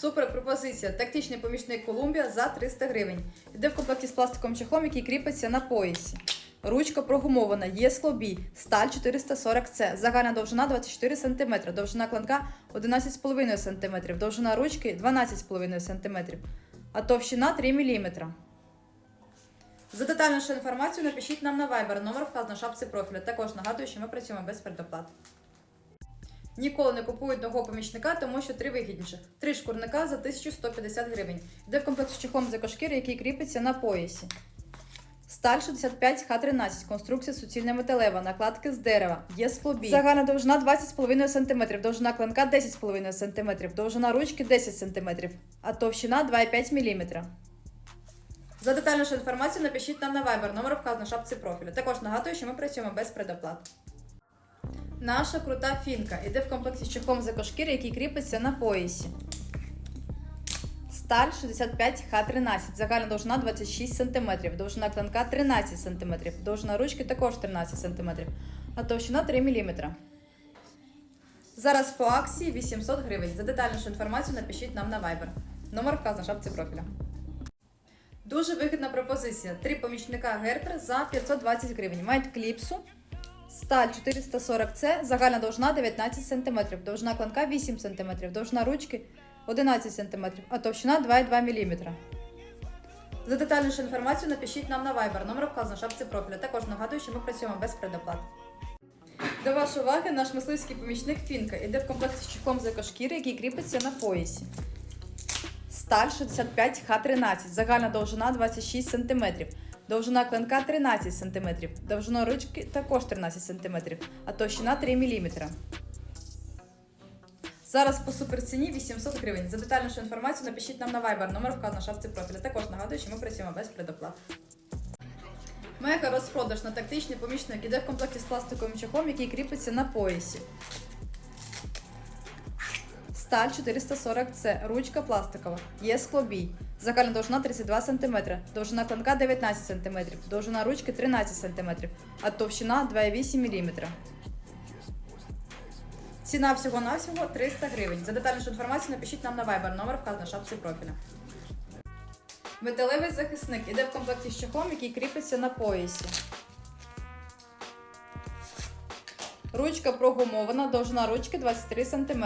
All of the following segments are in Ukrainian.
Супер пропозиція. Тактичний помічник Колумбія за 300 гривень. Іде в комплекті з пластиковим чехлом, який кріпиться на поясі. Ручка прогумована, є склобій, сталь 440С, загальна довжина 24 см, довжина кланка 11,5 см, довжина ручки 12,5 см, а товщина 3 мм. За детальнішу інформацію напишіть нам на Viber, номер вказано в шапці профіля. Також нагадую, що ми працюємо без предоплат. Ніколи не купують нового помічника, тому що три вигідніше. Три шкурника за 1150 гривень. Йде в комплект з чехлом з екошкіри, який кріпиться на поясі. Сталь 65 Х13, конструкція суцільна металева, накладки з дерева, є склобій. Загальна довжина 20,5 см, довжина клинка 10,5 см, довжина ручки 10 см, а товщина 2,5 мм. За детальнішу інформацію напишіть нам на Viber, номер вказано в шапці профілю. Також нагадую, що ми працюємо без предоплат. Наша крута фінка іде в комплекті з чехлом з екошкіри, який кріпиться на поясі. Сталь 65 Х13, загальна довжина 26 см, довжина клинка 13 см, довжина ручки також 13 см, а товщина 3 мм. Зараз по акції 800 гривень. За детальнішу інформацію напишіть нам на Viber. Номер вказано в шапці профіля. Дуже вигідна пропозиція. Три помічника Герпер за 520 гривень. Мають кліпсу, сталь 440С, загальна довжина 19 см, довжина клинка 8 см, довжина ручки 11 см, а товщина 2,2 мм. За детальнішу інформацію напишіть нам на Viber, номер вказано в шапці профіля. Також нагадую, що ми працюємо без предоплат. До вашої уваги наш мисливський помічник Фінка іде в комплекті з чехлом з який кріпиться на поясі. Сталь 65 Х13, загальна довжина 26 см, довжина клинка 13 см, довжина ручки також 13 см, а товщина 3 мм. Зараз по суперціні 800 гривень. За детальнішу інформацію напишіть нам на Viber, номер вказано в шапці профіля. Також нагадую, що ми працюємо без предоплат. Мега розпродаж на тактичний помічник іде в комплекті з пластиковим чехлом, який кріпиться на поясі. Сталь 440С, ручка пластикова, є склобій. Загальна довжина 32 см, довжина клинка 19 см, довжина ручки 13 см, а товщина 2,8 мм. Ціна всього-навсього 300 гривень. За детальнішу інформацію напишіть нам на Viber, номер вказано в шапці профіля. Металевий захисник іде в комплекті з чехлом, який кріпиться на поясі. Ручка прогумована, довжина ручки 23 см.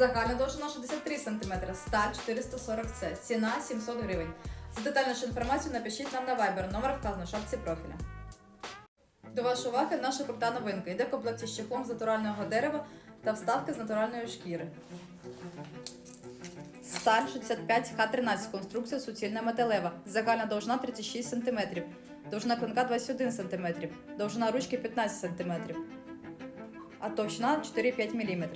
Загальна довжина 63 см, сталь 440С, ціна 700 гривень. За детальнішу інформацію напишіть нам на Viber, номер вказано в шапці профіля. До вашої уваги наша крута новинка. Йде в комплекті з чехлом з натурального дерева та вставки з натуральної шкіри. Сталь 65 Х13, конструкція суцільна металева. Загальна довжина 36 см. Довжина клинка 21 см. Довжина ручки 15 см. А товщина 4-5 мм.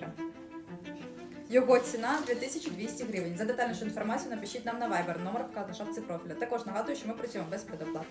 Його ціна 2200 гривень. За детальнішу інформацію напишіть нам на Viber, номер вказаний в шапці профіля. Також нагадую, що ми працюємо без предоплат.